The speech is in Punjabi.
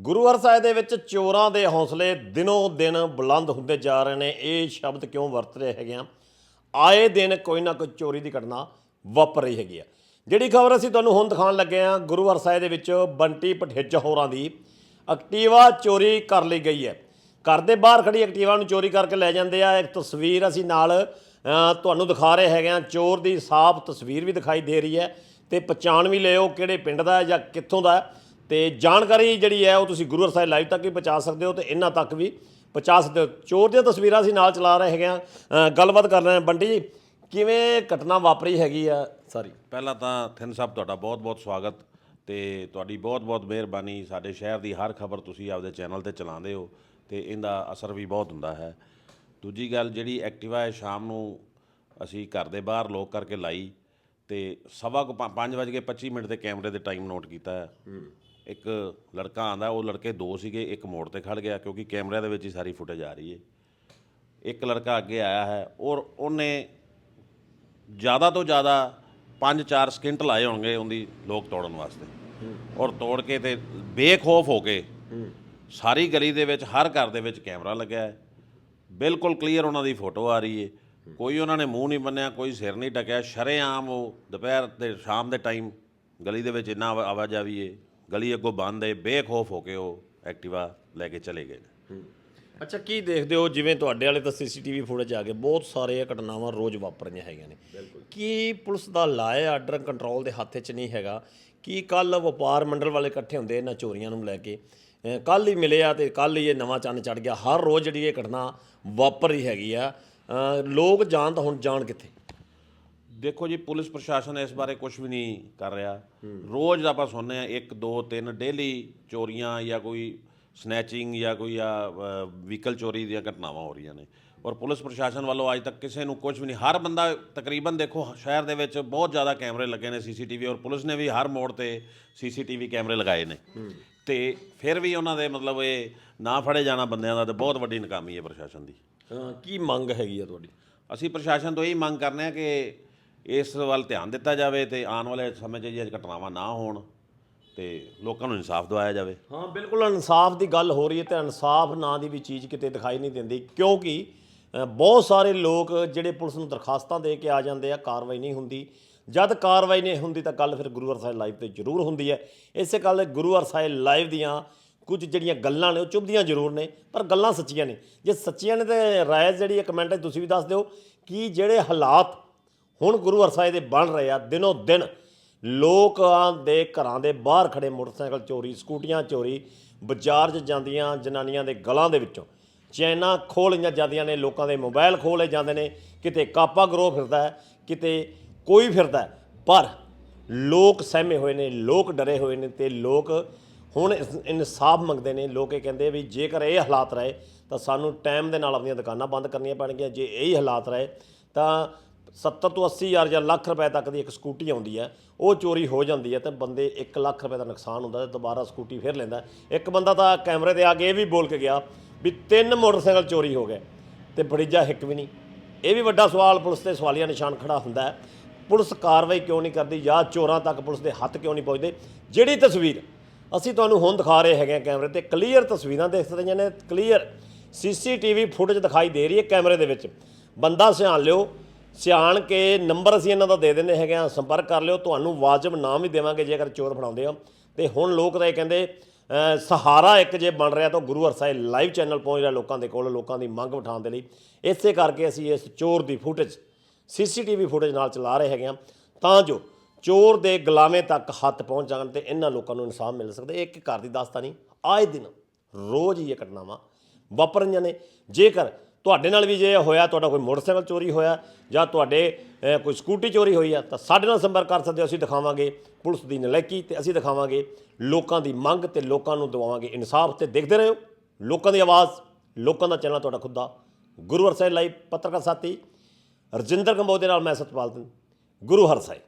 ਗੁਰੂ ਸਾਹਿਬ ਦੇ ਵਿੱਚ ਚੋਰਾਂ ਦੇ ਹੌਸਲੇ ਦਿਨੋਂ ਦਿਨ ਬੁਲੰਦ ਹੁੰਦੇ ਜਾ ਰਹੇ ਨੇ। ਇਹ ਸ਼ਬਦ ਕਿਉਂ ਵਰਤ ਰਹੇ ਹੈਗੇ ਆ? ਆਏ ਦਿਨ ਕੋਈ ਨਾ ਕੋਈ ਚੋਰੀ ਦੀ ਘਟਨਾ ਵਾਪਰ ਰਹੀ ਹੈਗੀ ਆ। ਜਿਹੜੀ ਖਬਰ ਅਸੀਂ ਤੁਹਾਨੂੰ ਹੁਣ ਦਿਖਾਉਣ ਲੱਗੇ ਆ, ਗੁਰੂ ਸਾਹਿਬ ਦੇ ਵਿੱਚ ਬੰਟੀ ਪਠੇਜ ਹੋਰਾਂ ਦੀ ਐਕਟਿਵਾ ਚੋਰੀ ਕਰ ਲਈ ਗਈ ਹੈ। ਘਰ ਦੇ ਬਾਹਰ ਖੜੀ ਐਕਟਿਵਾ ਨੂੰ ਚੋਰੀ ਕਰਕੇ ਲੈ ਜਾਂਦੇ ਆ। ਇੱਕ ਤਸਵੀਰ ਅਸੀਂ ਨਾਲ ਤੁਹਾਨੂੰ ਦਿਖਾ ਰਹੇ ਹੈਗੇ ਆ। ਚੋਰ ਦੀ ਸਾਫ਼ ਤਸਵੀਰ ਵੀ ਦਿਖਾਈ ਦੇ ਰਹੀ ਹੈ ਤੇ ਪਛਾਣ ਵੀ ਲਿਓ ਕਿਹੜੇ ਪਿੰਡ ਦਾ ਜਾਂ ਕਿੱਥੋਂ ਦਾ ਤੇ ਜਾਣਕਾਰੀ ਜਿਹੜੀ ਹੈ ਉਹ ਤੁਸੀਂ ਗੁਰੂ ਸਾਹਿਬ ਲਾਈਵ ਤੱਕ ਵੀ ਪਹੁੰਚਾ ਸਕਦੇ ਹੋ ਤੇ ਇਹਨਾਂ ਤੱਕ ਵੀ ਪਹੁੰਚਾ ਸਕਦੇ ਹੋ। ਚੋਰ ਦੀਆਂ ਤਸਵੀਰਾਂ ਅਸੀਂ ਨਾਲ ਚਲਾ ਰਹੇ ਹੈਗੇ ਆ ਗੱਲਬਾਤ ਕਰ ਰਹੇ ਹਾਂ ਬੰਟੀ ਜੀ ਕਿਵੇਂ ਘਟਨਾ ਵਾਪਰੀ ਹੈਗੀ ਆ? ਸਾਰੀ ਪਹਿਲਾਂ ਤਾਂ ਥਿੰਨ ਸਾਹਿਬ ਤੁਹਾਡਾ ਬਹੁਤ-ਬਹੁਤ ਸਵਾਗਤ ਤੇ ਤੁਹਾਡੀ ਬਹੁਤ-ਬਹੁਤ ਮਿਹਰਬਾਨੀ। ਸਾਡੇ ਸ਼ਹਿਰ ਦੀ ਹਰ ਖਬਰ ਤੁਸੀਂ ਆਪਦੇ ਚੈਨਲ ਤੇ ਚਲਾਉਂਦੇ ਹੋ ਤੇ ਇਹਦਾ ਅਸਰ ਵੀ ਬਹੁਤ ਹੁੰਦਾ ਹੈ। ਦੂਜੀ ਗੱਲ ਜਿਹੜੀ ਐਕਟਿਵਾ ਹੈ ਸ਼ਾਮ ਨੂੰ ਅਸੀਂ ਘਰ ਦੇ ਬਾਹਰ ਲੋਕ ਕਰਕੇ ਲਾਈ ਤੇ ਸਵਾ ਕੋ 5:25 ਮਿੰਟ ਦੇ ਕੈਮਰੇ ਦੇ ਟਾਈਮ ਨੋਟ ਕੀਤਾ ਹੈ। ਇੱਕ ਲੜਕਾ ਆਂਦਾ ਉਹ ਲੜਕੇ ਦੋ ਸੀਗੇ ਇੱਕ ਮੋੜ ਤੇ ਖੜ ਗਿਆ ਕਿਉਂਕਿ ਕੈਮਰਿਆਂ ਦੇ ਵਿੱਚ ਹੀ ਸਾਰੀ ਫੁਟੇਜ ਆ ਰਹੀ ਹੈ ਇੱਕ ਲੜਕਾ ਅੱਗੇ ਆਇਆ ਹੈ ਔਰ ਉਹਨੇ ਜ਼ਿਆਦਾ ਤੋਂ ਜ਼ਿਆਦਾ 5-4 ਸਕਿੰਟ ਲਾਏ ਹੋਣਗੇ ਉਹਦੀ ਲੋਕ ਤੋੜਨ ਵਾਸਤੇ। ਔਰ ਤੋੜ ਕੇ ਤੇ ਬੇਖੌਫ ਹੋ ਕੇ ਸਾਰੀ ਗਲੀ ਦੇ ਵਿੱਚ ਹਰ ਘਰ ਦੇ ਵਿੱਚ ਕੈਮਰਾ ਲੱਗਿਆ ਹੈ। ਬਿਲਕੁਲ ਕਲੀਅਰ ਉਹਨਾਂ ਦੀ ਫੋਟੋ ਆ ਰਹੀ ਹੈ। ਕੋਈ ਉਹਨਾਂ ਨੇ ਮੂੰਹ ਨਹੀਂ ਬੰਨਿਆ ਕੋਈ ਸਿਰ ਨਹੀਂ ਟਕਿਆ ਸ਼ਰੇਆਮ ਉਹ ਦੁਪਹਿਰ ਤੇ ਸ਼ਾਮ ਦੇ ਟਾਈਮ ਗਲੀ ਦੇ ਵਿੱਚ ਇੰਨਾ ਆਵਾ- ਆਵਾਜਾਈ ਹੈ ਗਲੀ ਅੱਗੋਂ ਬੰਦ ਹੈ ਬੇਖੌਫ ਹੋ ਕੇ ਉਹ ਐਕਟਿਵਾ ਲੈ ਕੇ ਚਲੇ ਗਏ ਅੱਛਾ ਕੀ ਦੇਖਦੇ ਹੋ? ਜਿਵੇਂ ਤੁਹਾਡੇ ਵਾਲੇ ਤਾਂ ਸੀਸੀਟੀਵੀ ਫੁਟੇਜ ਆ ਗਏ ਬਹੁਤ ਸਾਰੇ ਇਹ ਘਟਨਾਵਾਂ ਰੋਜ਼ ਵਾਪਰੀਆਂ ਹੈਗੀਆਂ ਨੇ। ਕੀ ਪੁਲਿਸ ਦਾ ਲਾਏ ਆਰਡਰ ਕੰਟਰੋਲ ਦੇ ਹੱਥ 'ਚ ਨਹੀਂ ਹੈਗਾ? ਕੀ ਕੱਲ ਵਪਾਰ ਮੰਡਲ ਵਾਲੇ ਇਕੱਠੇ ਹੁੰਦੇ ਇਹਨਾਂ ਚੋਰੀਆਂ ਨੂੰ ਲੈ ਕੇ? ਕੱਲ ਹੀ ਮਿਲੇ ਆ ਤੇ ਕੱਲ ਹੀ ਇਹ ਨਵਾਂ ਚੰਨ ਚੜ ਗਿਆ। ਹਰ ਰੋਜ਼ ਜਿਹੜੀ ਇਹ ਘਟਨਾ ਵਾਪਰ ਰਹੀ ਹੈਗੀ ਆ। ਲੋਕ ਜਾਣ ਤਾਂ ਹੁਣ ਜਾਣ ਕਿੱਥੇ? ਦੇਖੋ ਜੀ ਪੁਲਿਸ ਪ੍ਰਸ਼ਾਸਨ ਇਸ ਬਾਰੇ ਕੁਝ ਵੀ ਨਹੀਂ ਕਰ ਰਿਹਾ। ਰੋਜ਼ ਆਪਾਂ ਸੁਣਦੇ ਆ 1 2 3 ਡੇਲੀ ਚੋਰੀਆਂ ਜਾਂ ਕੋਈ ਸਨੈਚਿੰਗ ਜਾਂ ਕੋਈ ਆ ਵਹੀਕਲ ਚੋਰੀ ਦੀਆਂ ਘਟਨਾਵਾਂ ਹੋ ਰਹੀਆਂ ਨੇ। ਔਰ ਪੁਲਿਸ ਪ੍ਰਸ਼ਾਸਨ ਵੱਲੋਂ ਅੱਜ ਤੱਕ ਕਿਸੇ ਨੂੰ ਕੁਝ ਵੀ ਨਹੀਂ ਹਰ ਬੰਦਾ ਤਕਰੀਬਨ ਦੇਖੋ ਸ਼ਹਿਰ ਦੇ ਵਿੱਚ ਬਹੁਤ ਜ਼ਿਆਦਾ ਕੈਮਰੇ ਲੱਗੇ ਨੇ ਸੀਸੀਟੀਵੀ ਔਰ ਪੁਲਿਸ ਨੇ ਵੀ ਹਰ ਮੋੜ ਤੇ ਸੀਸੀਟੀਵੀ ਕੈਮਰੇ ਲਗਾਏ ਨੇ। ਤੇ ਫਿਰ ਵੀ ਉਹਨਾਂ ਦੇ ਮਤਲਬ ਇਹ ਨਾ ਫੜੇ ਜਾਣਾ ਬੰਦਿਆਂ ਦਾ ਤੇ ਬਹੁਤ ਵੱਡੀ ਨਾਕਾਮੀ ਹੈ ਪ੍ਰਸ਼ਾਸਨ ਦੀ। ਕੀ ਮੰਗ ਹੈਗੀ ਆ ਤੁਹਾਡੀ? ਅਸੀਂ ਪ੍ਰਸ਼ਾਸਨ ਤੋਂ ਇਹੀ ਮੰਗ ਕਰਨੇ ਆ ਕਿ ਇਸ ਵੱਲ ਧਿਆਨ ਦਿੱਤਾ ਜਾਵੇ ਤੇ ਆਉਣ ਵਾਲੇ ਸਮੇਂ 'ਚ ਜੇ ਘਟਨਾਵਾਂ ਨਾ ਹੋਣ ਤੇ ਲੋਕਾਂ ਨੂੰ ਇਨਸਾਫ ਦਿਵਾਇਆ ਜਾਵੇ। ਹਾਂ ਬਿਲਕੁਲ ਇਨਸਾਫ ਦੀ ਗੱਲ ਹੋ ਰਹੀ ਹੈ ਤੇ ਇਨਸਾਫ ਨਾਂ ਦੀ ਵੀ ਚੀਜ਼ ਕਿਤੇ ਦਿਖਾਈ ਨਹੀਂ ਦਿੰਦੀ ਕਿਉਂਕਿ ਅ, ਬਹੁਤ ਸਾਰੇ ਲੋਕ ਜਿਹੜੇ ਪੁਲਿਸ ਨੂੰ ਦਰਖਾਸਤਾਂ ਦੇ ਕੇ ਆ ਜਾਂਦੇ ਆ ਕਾਰਵਾਈ ਨਹੀਂ ਹੁੰਦੀ। ਜਦ ਕਾਰਵਾਈ ਨਹੀਂ ਹੁੰਦੀ ਤਾਂ ਗੱਲ ਫਿਰ ਗੁਰੂ ਸਾਹਿਬ ਲਾਈਵ ਤੇ ਜ਼ਰੂਰ ਹੁੰਦੀ ਹੈ। ਇਸੇ ਗੱਲ ਗੁਰੂ ਸਾਹਿਬ ਲਾਈਵ ਦੀਆਂ ਕੁਝ ਜਿਹੜੀਆਂ ਗੱਲਾਂ ਨੇ ਉਹ ਚੁੱਭਦੀਆਂ ਜ਼ਰੂਰ ਨੇ ਪਰ ਗੱਲਾਂ ਸੱਚੀਆਂ ਨੇ। ਜੇ ਸੱਚੀਆਂ ਨੇ ਤੇ ਰਾਏ ਜਿਹੜੀ ਹੈ ਕਮੈਂਟ 'ਚ ਤੁਸੀਂ ਵੀ ਦੱਸ ਦਿਓ ਕਿ ਜਿਹੜੇ ਹਾਲਾਤ ਹੁਣ ਗੁਰੂ ਅਰਸਾਏ ਦੇ ਬਣ ਰਹੇ ਆ, ਦਿਨੋ ਦਿਨ ਲੋਕਾਂ ਦੇ ਘਰਾਂ ਦੇ ਬਾਹਰ ਖੜੇ ਮੋਟਰਸਾਈਕਲ ਚੋਰੀ, ਸਕੂਟੀਆਂ ਚੋਰੀ, ਬਾਜ਼ਾਰ 'ਚ ਜਾਂਦੀਆਂ ਜਨਾਨੀਆਂ ਦੇ ਗਲਾਂ ਦੇ ਵਿੱਚੋਂ ਚੈਨਾ ਖੋਲੀਆਂ ਜਾਂਦੀਆਂ ਨੇ, ਲੋਕਾਂ ਦੇ ਮੋਬਾਈਲ ਲਏ ਜਾਂਦੇ ਨੇ, ਕਿਤੇ ਕਾਪਾ ਗਰੋਹ ਫਿਰਦਾ ਹੈ, ਕਿਤੇ ਕੋਈ ਫਿਰਦਾ ਹੈ। ਪਰ ਲੋਕ ਸਹਿਮੇ ਹੋਏ ਨੇ, ਲੋਕ ਡਰੇ ਹੋਏ ਨੇ ਤੇ ਲੋਕ ਹੁਣ ਇਸ- ਇਨਸਾਫ ਮੰਗਦੇ ਨੇ ਲੋਕ ਇਹ ਕਹਿੰਦੇ ਵੀ ਜੇਕਰ ਇਹ ਹਾਲਾਤ ਰਹੇ ਤਾਂ ਸਾਨੂੰ ਟਾਈਮ ਦੇ ਨਾਲ ਆਪਣੀਆਂ ਦੁਕਾਨਾਂ ਬੰਦ ਕਰਨੀਆਂ ਪੈਣਗੀਆਂ, ਜੇ ਇਹੀ ਹਾਲਾਤ ਰਹੇ ਤਾਂ 70 ਤੋਂ 80 ਹਜ਼ਾਰ ਜਾਂ ਲੱਖ ਰੁਪਏ ਤੱਕ ਦੀ ਇੱਕ ਸਕੂਟੀ ਆਉਂਦੀ ਹੈ, ਉਹ ਚੋਰੀ ਹੋ ਜਾਂਦੀ ਹੈ ਤੇ ਬੰਦੇ 1 ਲੱਖ ਰੁਪਏ ਦਾ ਨੁਕਸਾਨ ਹੁੰਦਾ ਤੇ ਦੁਬਾਰਾ ਸਕੂਟੀ ਫਿਰ ਲੈਂਦਾ ਇੱਕ ਬੰਦਾ ਤਾਂ ਕੈਮਰੇ ਤੇ ਆ ਕੇ ਇਹ ਵੀ ਬੋਲ ਕੇ ਗਿਆ ਵੀ ਤਿੰਨ ਮੋਟਰਸਾਈਕਲ ਚੋਰੀ ਹੋ ਗਏ ਤੇ ਬੜੀਜਾ ਹਿੱਕ ਵੀ ਨਹੀਂ। ਇਹ ਵੀ ਵੱਡਾ ਸਵਾਲ, ਪੁਲਿਸ ਤੇ ਸਵਾਲੀਆ ਨਿਸ਼ਾਨ ਖੜਾ ਹੁੰਦਾ ਹੈ। ਪੁਲਿਸ ਕਾਰਵਾਈ ਕਿਉਂ ਨਹੀਂ ਕਰਦੀ ਜਾਂ ਚੋਰਾਂ ਤੱਕ ਪੁਲਿਸ ਦੇ ਹੱਥ ਕਿਉਂ ਨਹੀਂ ਪਹੁੰਚਦੇ ਜਿਹੜੀ ਤਸਵੀਰ ਅਸੀਂ ਤੁਹਾਨੂੰ ਹੁਣ ਦਿਖਾ ਰਹੇ ਹੈਗੇ ਆ ਕੈਮਰੇ ਤੇ, ਕਲੀਅਰ ਤਸਵੀਰਾਂ ਦੇਖ ਰਹੀਆਂ ਨੇ ਕਲੀਅਰ ਸੀਸੀਟੀਵੀ ਫੁਟੇਜ ਦਿਖਾਈ ਦੇ ਰਹੀ ਹੈ ਕੈਮਰੇ ਦੇ ਵਿੱਚ। ਬੰਦਾ ਸਿਆਣ ਲਿਓ ਸਿਆਣ ਕੇ ਨੰਬਰ ਅਸੀਂ ਇਹਨਾਂ ਦਾ ਦੇ ਦਿੰਦੇ ਹੈਗੇ ਆ ਸੰਪਰਕ ਕਰ ਲਿਓ, ਤੁਹਾਨੂੰ ਵਾਜਬ ਨਾਮ ਵੀ ਦੇਵਾਂਗੇ ਜੇਕਰ ਚੋਰ ਫੜਾਉਂਦੇ ਆ ਤੇ ਹੁਣ ਲੋਕ ਤਾਂ ਇਹ ਕਹਿੰਦੇ ਸਹਾਰਾ ਇੱਕ ਜੇ ਬਣ ਰਿਹਾ ਤਾਂ ਗੁਰੂ ਹਰ ਸਾਹਿਬ ਲਾਈਵ ਚੈਨਲ ਪਹੁੰਚ ਰਿਹਾ ਲੋਕਾਂ ਦੇ ਕੋਲ, ਲੋਕਾਂ ਦੀ ਮੰਗ ਉਠਾਉਣ ਦੇ ਲਈ। ਇਸੇ ਕਰਕੇ ਅਸੀਂ ਇਸ ਚੋਰ ਦੀ ਫੁਟੇਜ, ਸੀਸੀਟੀਵੀ ਫੁਟੇਜ ਨਾਲ ਚਲਾ ਰਹੇ ਹੈਗੇ ਆ ਤਾਂ ਜੋ ਚੋਰ ਦੇ ਗੁਲਾਮੇ ਤੱਕ ਹੱਥ ਪਹੁੰਚ ਜਾਣ ਤੇ ਇਹਨਾਂ ਲੋਕਾਂ ਨੂੰ ਇਨਸਾਫ ਮਿਲ ਸਕਦਾ। ਇੱਕ ਘਰ ਦੀ ਦਾਸਤਾਨੀ, ਆਏ ਦਿਨ ਰੋਜ਼ ਹੀ ਇਹ ਘਟਨਾਵਾਂ ਵਾਪਰ ਰਹੀਆਂ ਨੇ। ਜੇਕਰ ਤੁਹਾਡੇ ਨਾਲ ਵੀ ਜੇ ਹੋਇਆ, ਤੁਹਾਡਾ ਕੋਈ ਮੋਟਰਸਾਈਕਲ ਚੋਰੀ ਹੋਇਆ ਜਾਂ ਤੁਹਾਡੇ ਕੋਈ ਸਕੂਟੀ ਚੋਰੀ ਹੋਈ ਆ, ਤਾਂ ਸਾਡੇ ਨਾਲ ਸੰਪਰਕ ਕਰ ਸਕਦੇ ਹੋ, ਅਸੀਂ ਦਿਖਾਵਾਂਗੇ, ਪੁਲਿਸ ਦੀ ਨਲਾਇਕੀ ਤੇ ਅਸੀਂ ਦਿਖਾਵਾਂਗੇ, ਲੋਕਾਂ ਦੀ ਮੰਗ ਤੇ ਲੋਕਾਂ ਨੂੰ ਦਿਵਾਵਾਂਗੇ, ਇਨਸਾਫ ਤੇ ਦੇਖਦੇ ਰਹੋ, ਲੋਕਾਂ ਦੀ ਆਵਾਜ਼, ਲੋਕਾਂ ਦਾ ਚੈਨਲ ਤੁਹਾਡਾ ਖੁਦ ਦਾ ਗੁਰੂ ਹਰਸਾਈ ਲਾਈਵ, ਪੱਤਰਕਾਰ ਸਾਥੀ, ਰਜਿੰਦਰ ਕੰਬੋਜ ਦੇ ਨਾਲ ਮੈਂ ਸਤਪਾਲ ਸਿੰਘ, ਗੁਰੂ ਹਰਸਾਈ